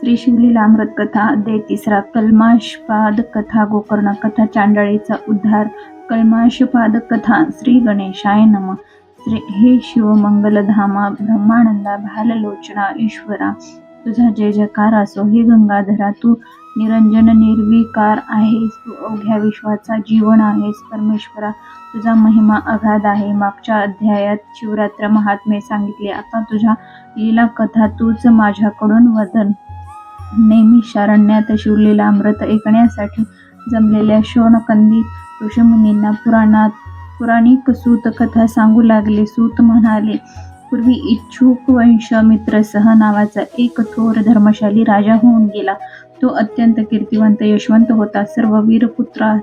श्री शिवलीला कथा अध्याय तिसरा कल्माशपाद कथा गोकर्ण कथा चांडाळीचा उद्धार कल्माशपाद कथा श्री गणेशाय नम. श्री हे शिव मंगलधामा ब्रह्मानंदा भाललोचना ईश्वरा तुझा जय जयकार असो हे गंगाधरा तू निरंजन निर्विकार आहेस तू अवघ्या विश्वाचा जीवन आहेस परमेश्वरा तुझा महिमा अगाध आहे. मागच्या अध्यायात शिवरात्र महात्मे सांगितले आता तुझ्या लीला कथा तूच माझ्याकडून वदन. नेहमी शारण्यात शिवलेला अमृत ऐकण्यासाठी जमलेल्या शोणकंदी ऋषीमुनींना पुराणात पुराणिक सूत कथा सांगू लागले. सूत म्हणाले पूर्वी इच्छुक वंश मित्रसह नावाचा एक थोर धर्मशाली राजा होऊन गेला. तो अत्यंत कीर्तिवंत यशवंत होता. सर्व वीरपुत्रात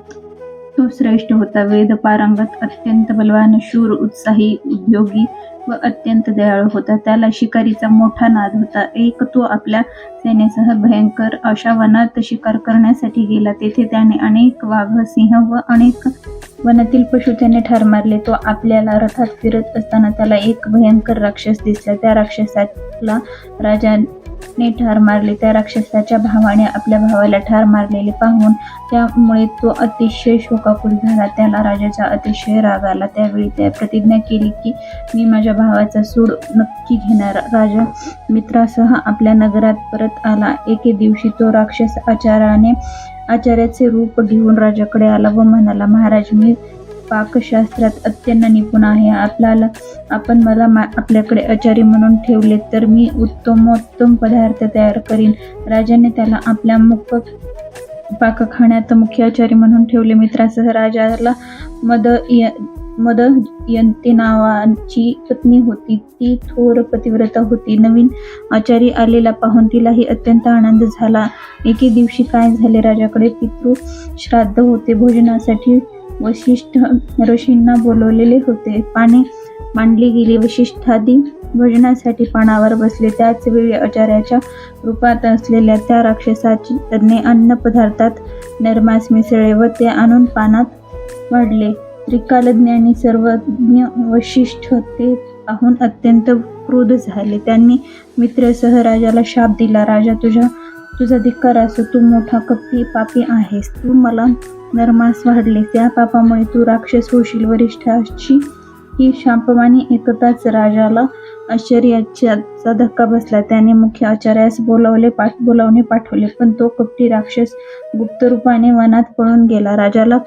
तो श्रेष्ठ होता. वेद पारंगत अत्यंत बलवान शूर उत्साही उद्योगी व अत्यंत दयाळू होता. त्याला शिकारीचा मोठा नाद होता. एक तो आपल्या सेनेसह भयंकर अशा वनात शिकार करण्यासाठी गेला. तेथे त्याने अनेक वाघ सिंह व अनेक वनातील पशु त्याने ठार मारले. तो आपल्याला रथात फिरत असताना त्याला एक भयंकर राक्षस दिसला. त्या राक्षसाला ने ठार मारले. त्या राक्षसाच्या भावाने आपल्या भावाला ठार मारलेले पाहून त्यामुळे तो अतिशय शोकाकुल झाला. त्याला राजाचा अतिशय राग आला. त्यावेळी त्या प्रतिज्ञा केली की मी माझ्या भावाचा सूड नक्की घेणार. राजा मित्रासह आपल्या नगरात परत आला. एके दिवशी तो राक्षस आचाराने आचार्याचे रूप घेऊन राजाकडे आला व म्हणाला महाराज मी पाकशास्त्रात अत्यंत निपुण आहे. आपल्याला आपण मला मा आपल्याकडे आचारी म्हणून ठेवले तर मी उत्तमोत्तम पदार्थ तयार करीन. राजाने त्याला आपल्या मुख पाकखाण्यात मुख्य आचारी म्हणून ठेवले. मित्रासह राजाला मद य मदयंती नावाची पत्नी होती. ती थोर पतिव्रता होती. नवीन आचारी आलेला पाहून तिलाही अत्यंत आनंद झाला. एके दिवशी काय झाले? राजाकडे पितृ श्राद्ध होते. भोजनासाठी वशिष्ठ ऋषींना बोलवलेले होते. पाने मांडली गेली. वशिष्ठादी भोजनासाठी पानावर बसले. त्याच वेळी आचार्याच्या रूपात असलेल्या त्या राक्षसाची तज्ञे अन्न पदार्थात निर्मास मिसळले व ते आणून पानात वाढले त्रिकालज्ञानी सर्वज्ञ वशिष्ठ ते पाहून अत्यंत क्रोध झाले. त्यांनी मित्रसह राजाला शाप दिला. राजा तुझ्या तुझा धिक्कार असो. तू मोठा कपटी पापी आहेस. तू मला नरमास वाढले त्या पापामुळे तू राक्षस होशील. वरिष्ठाची ही शापवाणी ऐकताच राजाला आश्चर्याचा धक्का बसला. त्याने मुख्य आचार्यास बोलावले पाठ बोलावणे पाठवले पण तो कपटी राक्षस गुप्त रूपाने वनात पळून गेला. राजाला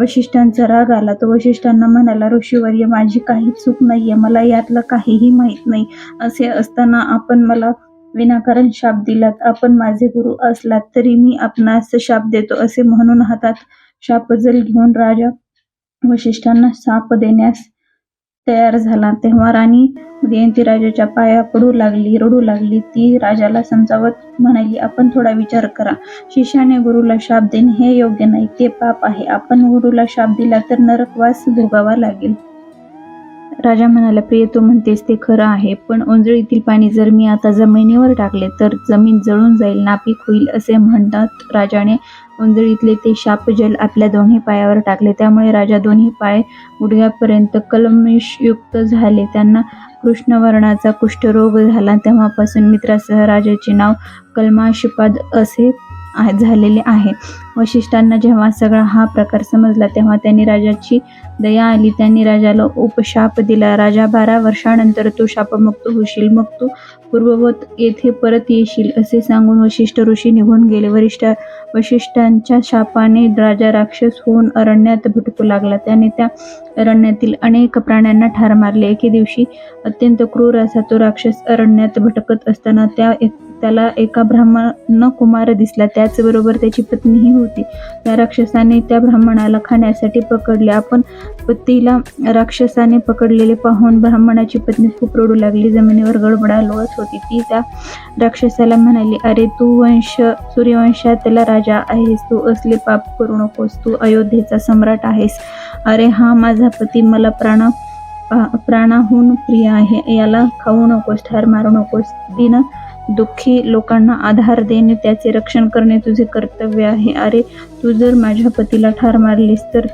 वशिष्ठांचा राग आला. तो वशिष्ठांना म्हणाला ऋषीवर्य माझी काही चूक नाहीये. मला यातलं काहीही माहीत नाही. असे असताना आपण मला विनाकारण शाप दिलात. आपण माझे गुरु असलात तरी मी आपणास शाप देतो असे म्हणून हातात शापजल घेऊन राजा वशिष्ठांना शाप देण्यास तयार झाला. तेव्हा राणी जयंती राजाच्या पाया पडू लागली रडू लागली. ती राजाला समजावत म्हणाली आपण थोडा विचार करा. शिष्याने गुरुला शाप देणे हे योग्य नाही. ते पाप आहे. आपण गुरुला शाप दिला तर नरकवास भोगावा लागेल. राजा म्हणाला प्रिय तू म्हणतेस ते खरं आहे पण ओंजळीतील पाणी जर मी आता जमिनीवर टाकले तर जमीन जळून जाईल नापीक होईल असे म्हणतात राजाने ओंजळीतले ते शापजल आपल्या दोन्ही पायावर टाकले. त्यामुळे राजा दोन्ही पाय गुडघ्यापर्यंत कलमिषयुक्त झाले. त्यांना कृष्णवर्णाचा कुष्ठरोग झाला. तेव्हापासून मित्रासह राजाचे नाव कलमाशिपाद असे झालेले आहे. वशिष्ठांना जेव्हा सगळा हा प्रकार समजला तेव्हा त्यांनी राजाची दया आली. त्यांनी राजाला उपशाप दिला. राजा बारा वर्षानंतर तू शापमुक्त होशील. मग तू पूर्ववत येथे परत येशील असे सांगून वशिष्ठ ऋषी निघून गेले. वरिष्ठ वशिष्ठांच्या शापाने राजा राक्षस होऊन अरण्यात भटकू लागला. त्याने त्या अरण्यातील अनेक प्राण्यांना ठार मारले. एके दिवशी अत्यंत क्रूर असा तो राक्षस अरण्यात भटकत असताना त्या त्याला एका ब्राह्मण कुमार दिसला. त्याचबरोबर त्याची पत्नीही होती. त्या राक्षसाने त्या ब्राह्मणाला खाण्यासाठी पकडले. आपण पतीला राक्षसाने पकडलेले पाहून ब्राह्मणाची पत्नी खूप रडू लागली. जमिनीवर गडबडालोच होती. ती त्या राक्षसाला म्हणाली अरे तू वंश सूर्यवंशातला राजा आहेस. तू असले पाप करू नकोस. तू अयोध्येचा सम्राट आहेस. अरे हा माझा पती. मला प्राण प्राणाहून प्रिय आहे. याला खाऊ नकोस ठार मारू नकोस तिनं दुःखी लोकांना आधार देणे त्याचे रक्षण करणे तुझे कर्तव्य आहे. अरे तू जर माझ्या पतीला ठार मारलीस तर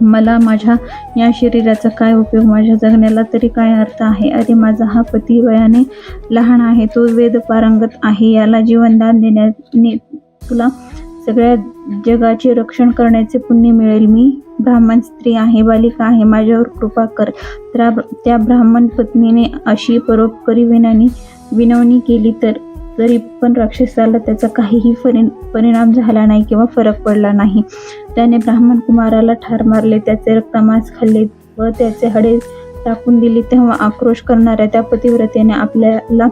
मला माझ्या या शरीराचा काय उपयोग? माझ्या जगण्याला तरी काय अर्थ आहे? अरे माझा हा पती वयाने लहान आहे. तो वेद पारंगत आहे. याला जीवनदान देण्याने तुला सगळ्या जगाचे रक्षण करण्याचे पुण्य मिळेल. मी ब्राह्मण स्त्री आहे बालिका आहे. माझ्यावर कृपा कर. त्या त्या ब्राह्मण पत्नीने अशी परोपकारी विनानी विनवणी केली तर तरी पण राक्षसाला त्याचा काहीही परि परिणाम झाला नाही किंवा फरक पडला नाही. त्याने ब्राह्मण कुमाराला ठार मारले त्याचे रक्तमास खाल्ले व त्याचे हाडे टाकून दिले. तेव्हा आक्रोश करणाऱ्या त्या पतिव्रतेने आपल्याला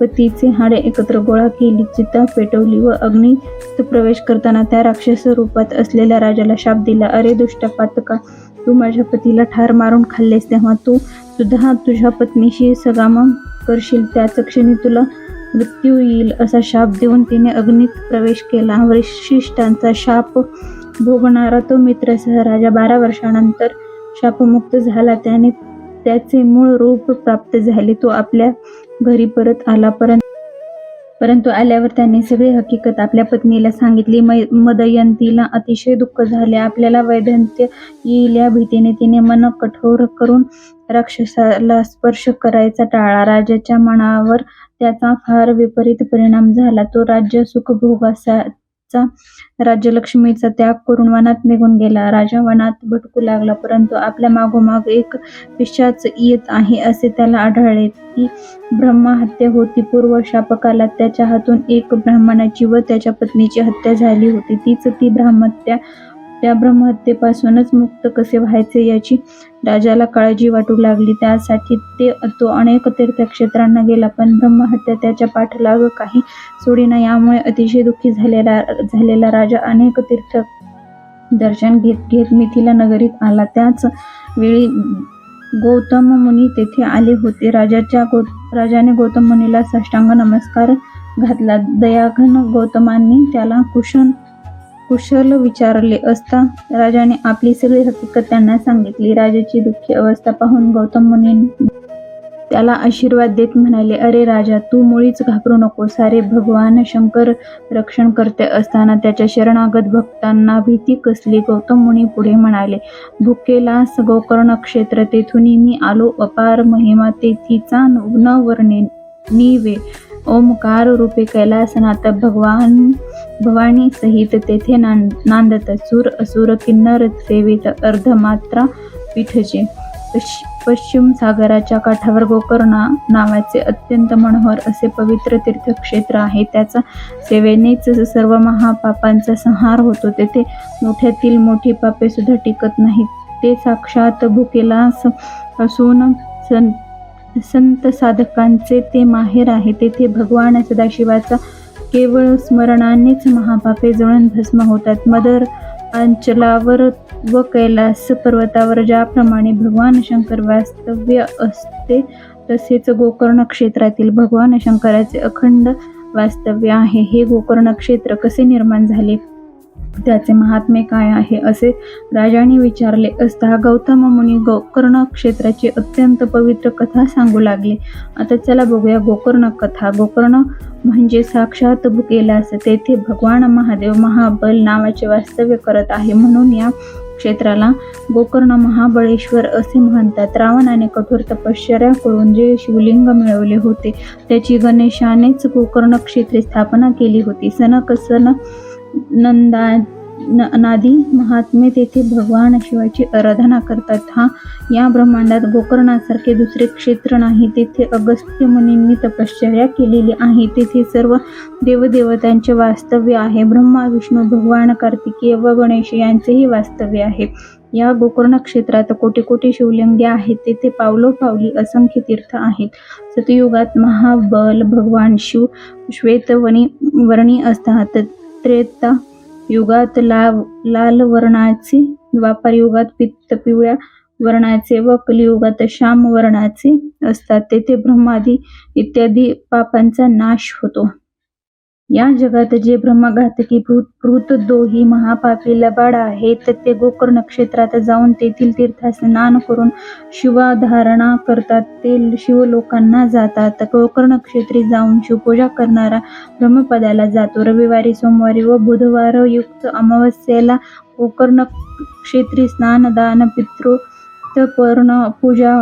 पतीचे हाडे एकत्र गोळा केली चिता पेटवली व अग्नीत प्रवेश करताना त्या राक्षस रूपात असलेल्या राजाला शाप दिला. अरे दुष्ट पातका तू माझ्या पतीला ठार मारून खाल्लेस तेव्हा तू सुद्धा तुझ्या पत्नीशी सगाम करशील त्याच क्षणी तुला मृत्यू येईल असा शाप देऊन तिने अग्नीत प्रवेश केला. वैशिष्ट्यांचा शाप भोगणारा तो मित्रसह राजा बारा वर्षानंतर शापमुक्त झाला. त्याने त्याचे मूळ रूप प्राप्त झाले. तो आपल्या घरी परत आला परंतु परंतु आल्यावर त्यांनी सगळी हकीकत आपल्या पत्नीला सांगितली. मै मदयंतीला अतिशय दुःख झाले. आपल्याला वैदंत्य येईल या भीतीने तिने मन कठोर करून राक्षसाला स्पर्श करायचा टाळा राजाच्या मनावर त्याचा फार विपरीत परिणाम झाला. तो राज्य चा राज्यलक्ष्मीचा त्याग करून वनात निघून गेला. राजा वनात भटकू लागला परंतु आपल्या मागोमाग एक पिशाच येत आहे असे त्याला आढळले. ती ब्रह्महत्या होती. पूर्व शापकाला त्याच्या हातून एक ब्राह्मणाची व त्याच्या पत्नीची हत्या झाली होती. तीच ती ब्राह्मत्या त्या ब्रह्महत्येपासूनच मुक्त कसे व्हायचे याची राजाला काळजी वाटू लागली. त्यासाठी ते तो अनेक तीर्थक्षेत्रांना गेला पण ब्रह्महत्या त्याच्या पाठलाग काही सोडीना यामुळे अतिशय दुःखी झालेला झालेला राजा अनेक तीर्थ दर्शन घेत घेत मिथिला नगरीत आला. त्याच वेळी गौतम मुनी तेथे आले होते. राजाच्या गौ राजाने गौतम मुनीला साष्टांग नमस्कार घातला. दयाघन गौतमांनी त्याला कुशन कुशल विचारले असता राजाने आपली सगळी हकीकत त्यांना सांगितली. राजाची दुःखी अवस्था पाहून गौतम मुनी त्याला आशीर्वाद देत म्हणाले अरे राजा तू मुळीच घाबरू नको सारे भगवान शंकर रक्षण करते असताना त्याच्या शरणागत भक्तांना भीती कसली? गौतम मुनी पुढे म्हणाले भुकेलास गोकर्ण क्षेत्र तेथून मी आलो. अपार महिमा तेथीचा न वर्णे निवे ओमकार रूपे कैलासनाथ भगवान भवानी सहित तेथे नांद नांदत सूर असुर किन्नर सेवित अर्धमात्रा पीठचे. पश्चिम सागराच्या काठावर गोकर्णा नावाचे अत्यंत मनोहर असे पवित्र तीर्थक्षेत्र आहे. त्याचा सेवेनेच सर्व महापापांचा संहार होतो. तेथे मोठ्यातील मोठी पापे सुद्धा टिकत नाहीत. ते साक्षात भुकेलास असून संत साधकांचे ते माहेर आहे. तेथे भगवान सदाशिवाचा केवळ स्मरणानेच महापापे जळून भस्म होतात. मदर अंचलावर व कैलास पर्वतावर ज्याप्रमाणे भगवान शंकर वास्तव्य असते तसेच गोकर्ण क्षेत्रातील भगवान शंकराचे अखंड वास्तव्य आहे. हे गोकर्ण क्षेत्र कसे निर्माण झाले? त्याचे महात्मे काय आहे असे राजाने विचारले असता गौतम मुनी गोकर्ण क्षेत्राची अत्यंत पवित्र कथा सांगू लागले. आता चला बघूया गोकर्ण कथा. गोकर्ण म्हणजे साक्षात बुकेलास तेथे भगवान महादेव महाबल नावाचे वास्तव्य करत आहे. म्हणून या क्षेत्राला गोकर्ण महाबळेश्वर असे म्हणतात. रावणाने कठोर तपश्चर्या करून जे शिवलिंग मिळवले होते त्याची गणेशानेच गोकर्ण क्षेत्री स्थापना केली होती. सनक सन नंदा नादी महात्मे तेथे भगवान शिवाची आराधना करतात. हा या ब्रह्मांडात गोकर्णासारखे दुसरे क्षेत्र नाही. तेथे अगस्त्य मुनींनी तपश्चर्या केलेली आहे. तेथे सर्व देवदेवतांचे वास्तव्य आहे. ब्रह्मा विष्णू भगवान कार्तिकेय व गणेश यांचेही वास्तव्य आहे. या गोकर्ण क्षेत्रात कोटी कोटी शिवलिंगे आहेत. तेथे पावलो पावली असंख्य तीर्थ आहेत. सतयुगात महाबल भगवान शिव श्वेतवणी वर्णी असतात. त्रेता युगात लाल लाल वर्णाचे द्वापार युगात पित्त पिवळ्या वर्णाचे व कलियुगात श्याम वर्णाचे असतात. तेथे ब्रह्मादी इत्यादी पापांचा नाश होतो. या जगात जे ब्रह्मघातकी भूत भूत दोही महापापी लबाड आहेत ते गोकर्ण क्षेत्रात जाऊन तेथील तीर्थास स्नान करून शिवाधारणा करतात. ते शिवलोकांना जातात. गोकर्ण क्षेत्री जाऊन शिवपूजा करणारा ब्रह्मपदाला जातो. रविवारी सोमवारी व बुधवार युक्त अमावस्येला गोकर्ण क्षेत्री स्नान दान पितृ पूजा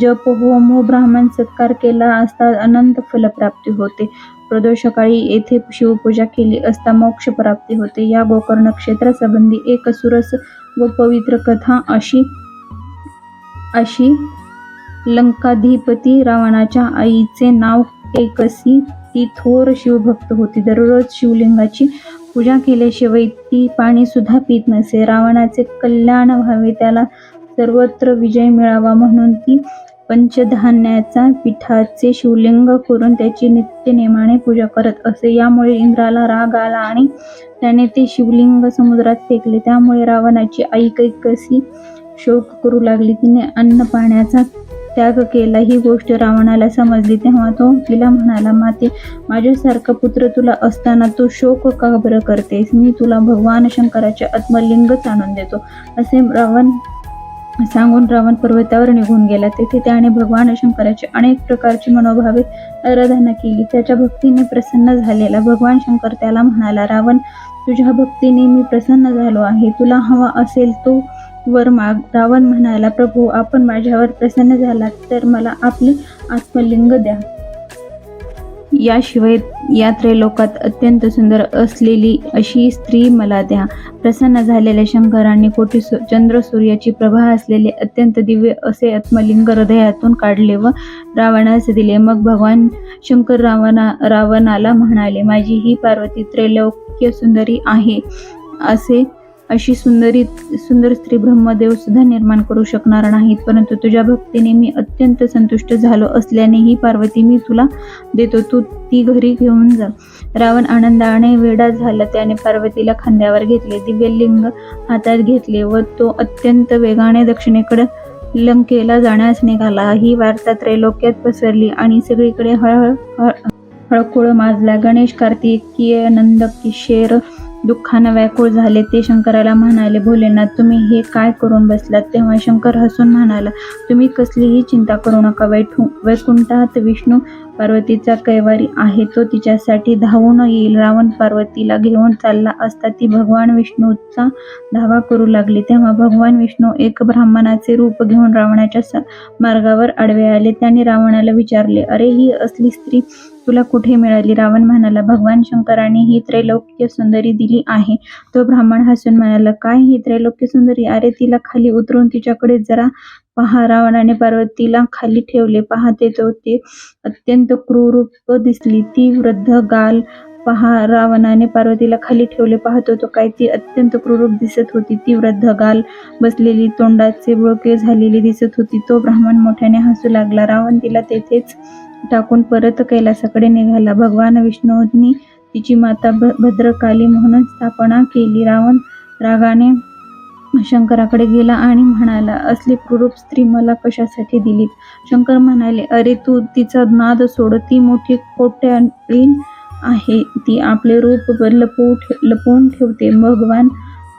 जप होम व ब्राह्मण सत्कार केला असता अनंत फलप्राप्ती होते. प्रदोषकाळी येथे शिवपूजा केली असता मोक्ष प्राप्ती होते. या गोकर्ण क्षेत्रासंबंधी एक सुरस व पवित्र कथा अशी अशी लंकाधिपती रावणाच्या आईचे नाव एकसी. ती थोर शिवभक्त होती. दररोज शिवलिंगाची पूजा केल्याशिवाय ती पाणी सुद्धा पित नसे. रावणाचे कल्याण व्हावे त्याला सर्वत्र विजय मिळावा म्हणून ती पंचधान्याचा पिठाचे शिवलिंग करून त्याची नित्यनेमाने पूजा करत. असे यामुळे इंद्राला राग आला आणि त्याने ते शिवलिंग समुद्रात फेकले. त्यामुळे रावणाची आई कैकसी शोक करू लागली? तिने अन्न पाण्याचा त्याग केला. ही गोष्ट रावणाला समजली. तेव्हा तो तिला म्हणाला माते माझ्यासारखा पुत्र तुला असताना तू शोक का बरं करतेस? मी तुला भगवान शंकराचे आत्मलिंगच आणून देतो. असे रावण सांगून रावण पर्वतावर निघून गेला. तेथे त्याने भगवान शंकराची अनेक प्रकारची मनोभावे आराधना केली. त्याच्या भक्तीने प्रसन्न झालेला भगवान शंकर त्याला म्हणाला रावण तुझ्या भक्तीने मी प्रसन्न झालो आहे. तुला हवा असेल तो वर माग. रावण म्हणाला प्रभू आपण माझ्यावर प्रसन्न झालात तर मला आपले आत्मलिंग द्या. याशिवाय या त्रैलोकात अत्यंत सुंदर असलेली अशी स्त्री मला द्या. प्रसन्न झालेल्या शंकरांनी कोटी सु चंद्र सूर्याची प्रभा असलेले अत्यंत दिव्य असे आत्मलिंग हृदयातून काढले व रावणास दिले. मग भगवान शंकर रावणा रावणाला म्हणाले माझी ही पार्वती त्रैलोक्य सुंदरी आहे असे अशी सुंदरी सुंदर स्त्री ब्रह्मदेव सुद्धा निर्माण करू शकणार नाहीत. परंतु तुझ्या भक्तीने मी अत्यंत संतुष्ट झालो असल्याने ही पार्वती मी तुला देतो. तू ती घरी घेऊन जा. रावण आनंदाने वेडा झाला. त्याने पार्वतीला खांद्यावर घेतले दिव्यलिंग हातात घेतले व तो अत्यंत वेगाने दक्षिणेकडे लंकेला जाण्यास निघाला. ही वार्ता त्रैलोक्यात पसरली आणि सगळीकडे हळहळ हळ- हळकुळ माजला. गणेश कार्तिकीय नंद किशेर दुःखानं व्याकुळ झाले. ते शंकराला म्हणाले भोलेनाथ तुम्ही हे काय करून बसलात? तेव्हा शंकर हसून म्हणाला तुम्ही कसलीही चिंता करू नका. वैठू वैकुंठात विष्णू पार्वतीचा कैवारी आहे. तो तिच्यासाठी धावून येईल. रावण पार्वतीला घेऊन चालला असता ती भगवान विष्णूचा धावा करू लागली. तेव्हा भगवान विष्णू एक ब्राह्मणाचे रूप घेऊन रावणाच्या स- मार्गावर आडवे आले. त्याने रावणाला विचारले अरे ही असली स्त्री तुला कुठे मिळाली? रावण म्हणाला भगवान शंकराने ही त्रैलोक्य सुंदरी दिली आहे. तो ब्राह्मण हसून म्हणाला काय ही त्रैलोक्य सुंदरी? अरे तिला खाली उतरून तिच्याकडे जरा पहा. रावणाने पार्वतीला खाली ठेवले. पाहते तो ते अत्यंत क्रूरूप दिसली. ती वृद्ध गाल पहा. रावणाने पार्वतीला खाली ठेवले. पाहतो तो काय ती अत्यंत क्रूरूप दिसत होती. ती वृद्ध गाल बसलेली तोंडाचे बुळके झालेली दिसत होती. तो ब्राह्मण मोठ्याने हसू लागला. रावण तिला तेथेच टाकून परत कैलासाकडे निघाला. भगवान विष्णूंनी तिची माता भ भद्रकाली म्हणून स्थापना केली. रावण रागाने शंकराकडे गेला आणि म्हणाला असली क्रूरूप स्त्री मला कशासाठी दिलीत? शंकर म्हणाले अरे तू तिचा नाद सोड. ती मोठी कोट्याळीन आहे. ती आपले रूप लपवू ठे लपवून ठेवते. भगवान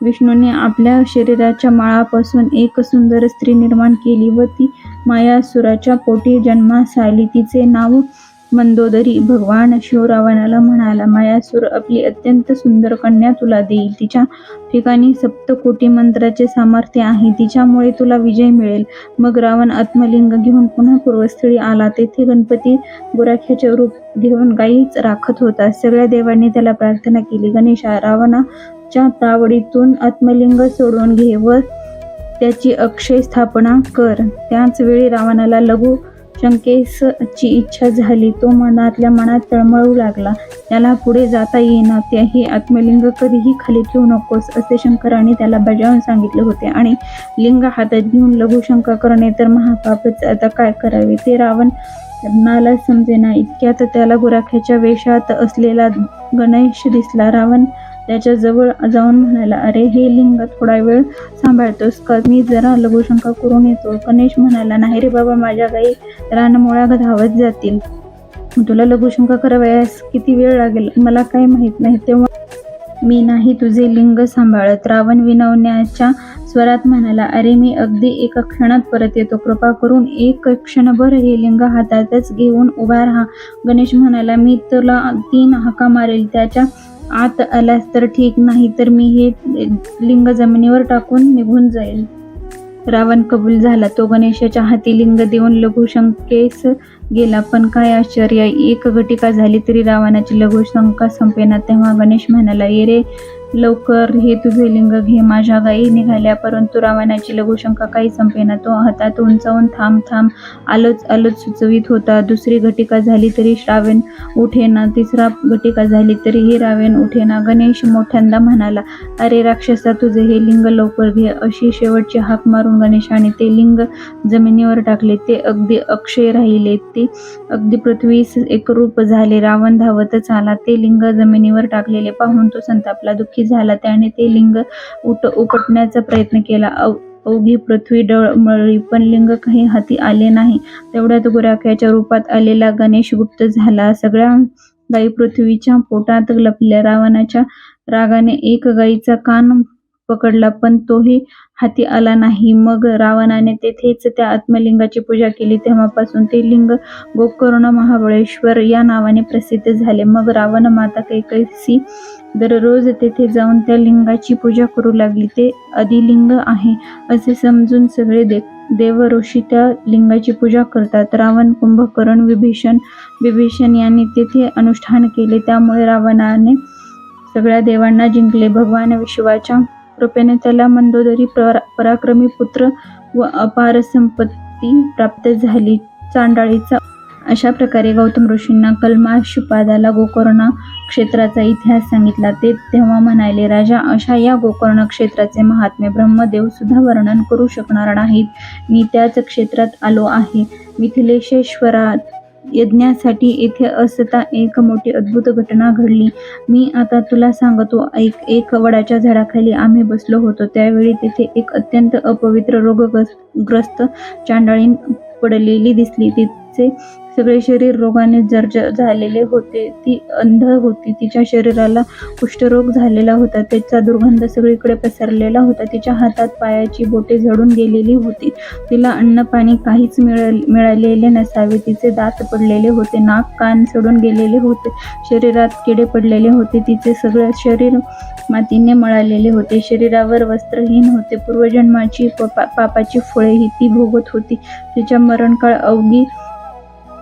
विष्णूने आपल्या शरीराच्या माळापासून एक सुंदर स्त्री निर्माण केली व ती मायासुराच्या पोटी जन्मास आली तिचे नाव मंदोदरी. भगवान शिवरावणाला म्हणाला मायासूर आपली अत्यंत सुंदर कन्या तुला देईल. तिच्या ठिकाणी सप्तकोटी मंत्राचे सामर्थ्य आहे. तिच्यामुळे तुला विजय मिळेल. मग रावण आत्मलिंग घेऊन पुन्हा पूर्वस्थळी आला. तेथे गणपती गुराख्याचे रूप घेऊन गाईच राखत होता. सगळ्या देवांनी त्याला प्रार्थना केली. गणेशा रावणाच्या तावडीतून आत्मलिंग सोडवून घे व त्याची अक्षय स्थापना कर. त्याच वेळी रावणाला लघु शंकेसची इच्छा झाली. तो मनातल्या मनात तळमळू लागला. त्याला पुढे जाता येईना. त्याही आत्मलिंग कधीही खाली ठेवू नकोस असे शंकराने त्याला बजावून सांगितले होते. आणि लिंग हातात घेऊन लघुशंका करणे तर महापापच. आता काय करावे? ते रावण नाला समजेना. इतक्यात त्याला गुराख्याच्या वेशात असलेला गणेश दिसला. रावण त्याच्याजवळ जाऊन म्हणाला अरे हे लिंग थोडा वेळ सांभाळतोस का? मी जरा लघुशंका करून येतो. गणेश म्हणाला नाही रे बाबा माझ्या गाई रानमुळा धावत जातील. तुला लघुशंका करावयास किती वेळ लागेल? मला काय माहीत नाही. तेव्हा मी नाही तुझे लिंग सांभाळत. रावण विनवण्याच्या स्वरात म्हणाला अरे मी अगदी एका क्षणात परत येतो. कृपा करून एक क्षणभर हे लिंग हातातच घेऊन उभा राहा. गणेश म्हणाला मी तुला तीन हाका मारेल. त्याच्या आत आलास तर ठीक नाही तर मी हे लिंग जमिनीवर टाकून निघून जाईल. रावण कबूल झाला. तो गणेशाच्या हाती लिंग देऊन लघुशंकेस गेला. पण काय आश्चर्य एक घटिका झाली तरी रावणाची लघुशंका संपेना तेव्हा गणेश म्हणाला ये रे लवकर हे तुझे लिंग घे माझ्या गायी निघाल्या परंतु रावणाची लघुशंका काही संपेना. तो हातात उंचावून थांब थांब आलोच आलोच सुचवित होता. दुसरी घटिका झाली तरी श्रावण उठेना तिसरा घटिका झाली तरीही रावण उठेना. गणेश मोठ्यांदा म्हणाला अरे राक्षसा तुझे हे लिंग लवकर घे. अशी शेवटची हाक मारून गणेशाने ते लिंग जमिनीवर टाकले. ते अगदी अक्षय राहिले. ते अगदी पृथ्वीस एकरूप झाले. रावण धावतच आला. ते लिंग जमिनीवर टाकलेले पाहून तो संतापला दुःख झाला. त्याने ते लिंग उट उपटण्याचा प्रयत्न केला. अवघी पृथ्वी डळमळली पण लिंग काही हाती आले नाही. तेवढ्यात गुराख्याच्या रूपात आलेला गणेश गुप्त झाला. सगळ्या गायी पृथ्वीच्या पोटात लपल्या. रावणाच्या रागाने एक गायीचा कान पकडला पण तोही हाती आला नाही. मग रावणाने तेथेच त्या आत्मलिंगाची पूजा केली. तेव्हापासून ते लिंग गोकर्ण महाबळेश्वर या नावाने प्रसिद्ध झाले. मग रावण माता कैकसी दररोज तेथे जाऊन त्या लिंगाची पूजा करू लागली. ते अधिलिंग आहे असे समजून सगळे दे देव ऋषी त्या लिंगाची पूजा करतात. रावण कुंभकर्ण विभीषण विभीषण यांनी तेथे अनुष्ठान केले. त्यामुळे रावणाने सगळ्या देवांना जिंकले. भगवान विश्वाच्या कृपेने त्याला मंदोदरी परा पराक्रमी पुत्र व अपार संपत्ती प्राप्त झाली. चांडाळीचा अशा प्रकारे गौतम ऋषींना कल्माशुपादाला गोकर्ण क्षेत्राचा इतिहास सांगितला. ते तेव्हा म्हणाले राजा अशा या गोकर्ण क्षेत्राचे महात्मे ब्रह्मदेव सुद्धा वर्णन करू शकणार नाहीत. मी त्याच क्षेत्रात आलो आहे. मिथिलेश्वरात यज्ञासाठी येथे असता एक मोठी अद्भुत घटना घडली. मी आता तुला सांगतो ऐक एक वडाच्या झाडाखाली आम्ही बसलो होतो. त्यावेळी तेथे एक अत्यंत अपवित्र रोगग्रस्त चांडाळीन पडलेली दिसली. तिचे सगळे शरीर रोगाने जर्ज झालेले होते. ती अंध होती. तिच्या शरीराला कुष्ठरोग झालेला होता. त्याचा दुर्गंध सगळीकडे पसरलेला होता. तिच्या हातात पायाची बोटे झडून गेलेली होती. तिला अन्न पाणी काहीच मिळाल मिळालेले नसावे. तिचे दात पडलेले होते. नाक कान सडून गेलेले होते. शरीरात किडे पडलेले होते. तिचे सगळे शरीर मातीने मळालेले होते. शरीरावर वस्त्रहीन होते. पूर्वजन्माची पपा पापाची फळेही ती भोगत होती. तिच्या मरणकाळ अवघी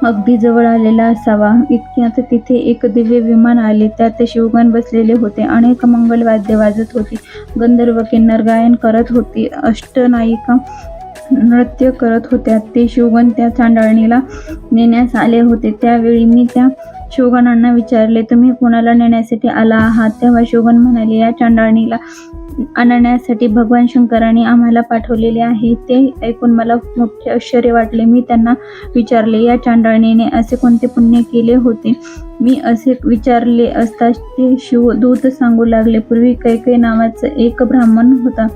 अगदी जवळ आलेला असावा. इतक्यात तिथे एक दिव्य विमान आले. त्यात शिवगण बसलेले होते अनेक मंगल वाद्य वाजत होती. गंधर्व किन्नर गायन करत होती. अष्टनायिका नृत्य करत होत्या. ते शिवगण त्या चांडाळणीला नेण्यास आले होते. त्यावेळी मी त्या शिवगणांना विचारले तुम्ही कोणाला नेण्यासाठी आला आहात? तेव्हा शिवगण म्हणाले या चांडाळणीला आणण्यासाठी भगवान शंकराने आम्हाला पाठवलेले आहे. ते ऐकून मला मोठे आश्चर्य वाटले. मी त्यांना विचारले या चांडाळणीने असे कोणते पुण्य केले होते? मी असे विचारले असता ते शिवदूत सांगू लागले पूर्वी कैकै नावाचा एक ब्राह्मण होता.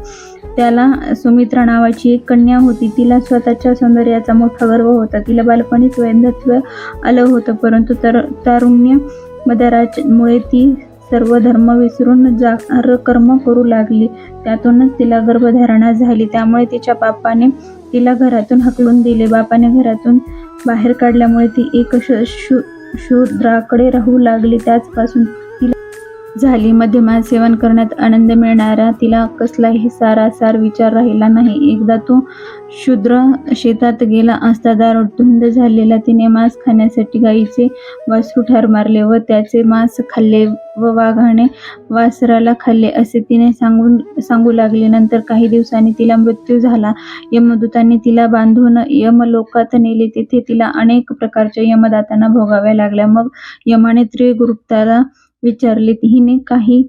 त्याला सुमित्रा नावाची एक कन्या होती. तिला स्वतःच्या सौंदर्याचा मोठा गर्व होता. तिला बालपणीच वैधत्व आलं होतं. परंतु तर तारुण्य मदारामुळे ती सर्व धर्म विसरून जागर कर्म करू लागली. त्यातूनच तिला गर्भधारणा झाली. त्यामुळे तिच्या बापाने तिला घरातून हकलून दिले. बापाने घरातून बाहेर काढल्यामुळे ती एक श शूद्राकडे राहू लागली. त्याचपासून झाली. मध्यमान सेवन करण्यात आनंद मिळणारा तिला कसलाही सारासार विचार राहिला नाही. एकदा तो शूद्र शेतात गेला असता दार धुंद झालेला तिने मांस खाण्यासाठी गाईचे वासरू ठार मारले व त्याचे मांस खाल्ले व वाघाने वासराला खाल्ले असे तिने सांगून सांगू लागले. नंतर काही दिवसांनी तिला मृत्यू झाला. यमदूतांनी तिला बांधून यमलोकात नेले. तेथे तिला अनेक प्रकारच्या यमदातांना भोगाव्या लागल्या. मग यमाने त्रिगुप्ताला विचारले हिने काही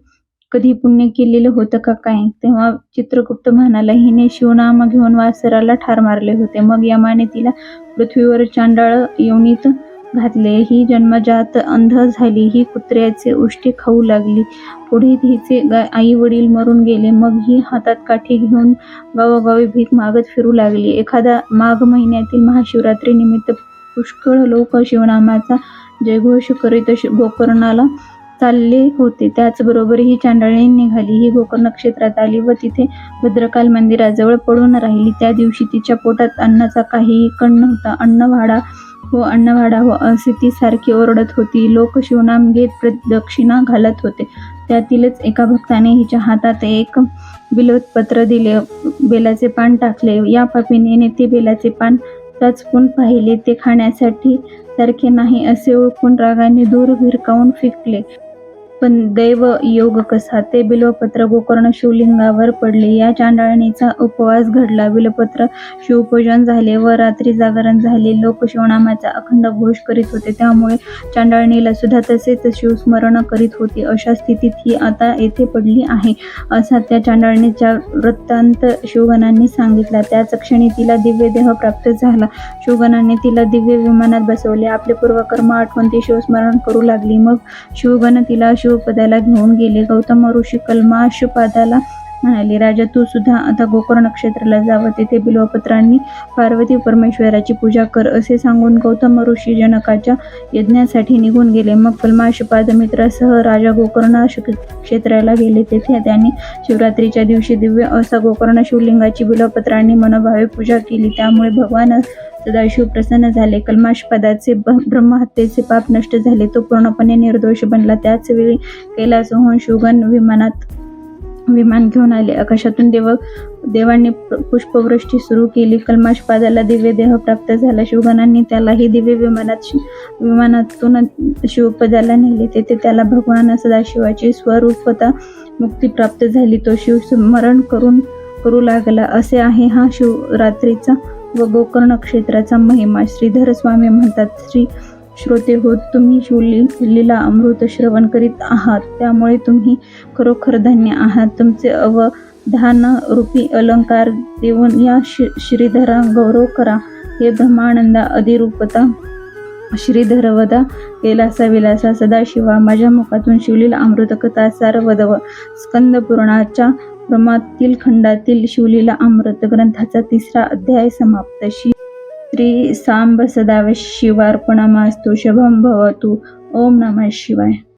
कधी पुण्य केलेलं होतं का काय? तेव्हा चित्रगुप्त म्हणाला हिने शिवनाम घेऊन वासराला ठार मारले होते. मग यमाने तिला पृथ्वीवर चांडाळ योनीत घातले. ही जन्मजात अंध झाली. ही कुत्र्याचे उष्टी खाऊ लागली. पुढे हिचे आई वडील मरून गेले. मग ही हातात काठी घेऊन गावोगावी भीक मागत फिरू लागली. एखादा माघ महिन्यातील महाशिवरात्री निमित्त पुष्कळ लोक शिवनामाचा जयघोष करीत गोकर्णाला चालले होते. त्याचबरोबर ही चांदळी निघाली. ही गोकर्ण क्षेत्रात आली व तिथे भद्रकाल मंदिराजवळ पडून राहिली. त्या दिवशी तिच्या पोटात अन्नाचा काहीही कण नव्हता. अन्नवाडा हो अन्नवाडा हो असे ती सारखी ओरडत होती. लोक शिवनाम घेत प्रदक्षिणा घालत होते. त्यातीलच एका भक्ताने हिच्या हातात एक बिल्वपत्र दिले. बेलाचे पान टाकले. या पापीने ते बेलाचे पान चाचपून पाहिले. ते खाण्यासाठी सारखे नाही असे ओळखून रागाने दूर भिरकावून फेकले. पण दैव योग कसा? ते बिल्वपत्र गोकर्ण शिवलिंगावर पडले. या चांडाळणीचा उपवास घडला. बिल्वपत्र शिवपूजन झाले व रात्री जागरण झाले. लोक शिवनामाचा अखंड घोष करीत होते. त्यामुळे चांडाळणीला सुद्धा तसेच शिवस्मरण करीत होती. अशा स्थितीत ही आता येथे पडली आहे असा त्या चांडाळणीचा वृत्तांत शिवगणांनी सांगितला. त्याच क्षणी तिला दिव्य देह प्राप्त झाला. शिवगणांनी तिला दिव्य विमानात बसवले. आपले पूर्वकर्म आठवण ती शिवस्मरण करू लागली. मग शिवगण तिला शिवपदाला घेऊन गेले. गौतम ऋषी कल्माशपादाला म्हणाले राजा तू सुद्धा आता गोकर्ण नक्षत्राला जावं. तेथे बिल्वपत्रांनी पार्वती परमेश्वराची पूजा कर असे सांगून गौतम ऋषी जनकाच्या यज्ञासाठी निघून गेले. मग कल्माशपाद मित्रासह राजा गोकर्ण क्षेत्राला गेले. तेथे त्यांनी शिवरात्रीच्या दिवशी दिव्य असा गोकर्ण शिवलिंगाची बिल्वपत्रांनी मनोभावे पूजा केली. त्यामुळे भगवान सदाशिव प्रसन्न झाले. कल्माशपदाचे ब- ब्रह्महत्येचे पाप नष्ट झाले. तो पूर्णपणे निर्दोष बनला. त्याच वेळी कैलासहून शुगन विमानात विमान घेऊन आले. आकाशातून देव देवांनी पुष्पवृष्टी सुरू केली. कल्माशपादाला दिव्य देह प्राप्त झाला. शिवगणांनी त्यालाही दिव्य विमानात शि- विमानातून शिवपदाला नेले. तेथे त्याला भगवान सदाशिवाची स्वरूपता मुक्ती प्राप्त झाली. तो शिव स्मरण करून करू लागला. असे आहे हा शिवरात्रीचा व गोकर्ण क्षेत्राचा महिमा श्रीधर स्वामी म्हणतात श्री श्रोते होत तुम्ही शिवली लीला अमृत श्रवण करीत आहात त्यामुळे तुम्ही खरोखर धन्य आहात. तुमचे अवधान रूपी अलंकार देऊन या श्री- श्रीधरा गौरव करा. हे ब्रह्मानंदा अधिरूपता श्रीधरवदा कैलासा विलासा सदाशिवा. माझ्या मुखातून शिवलीला अमृत कथा स्कंदपूर्णाच्या प्रमातील खंडातील शिवलीला अमृत ग्रंथाचा तिसरा अध्याय समाप्त. श्री श्री सांब सदाव शिवार्पणमास्तु शुभम भवतु. ओम नमः शिवाय.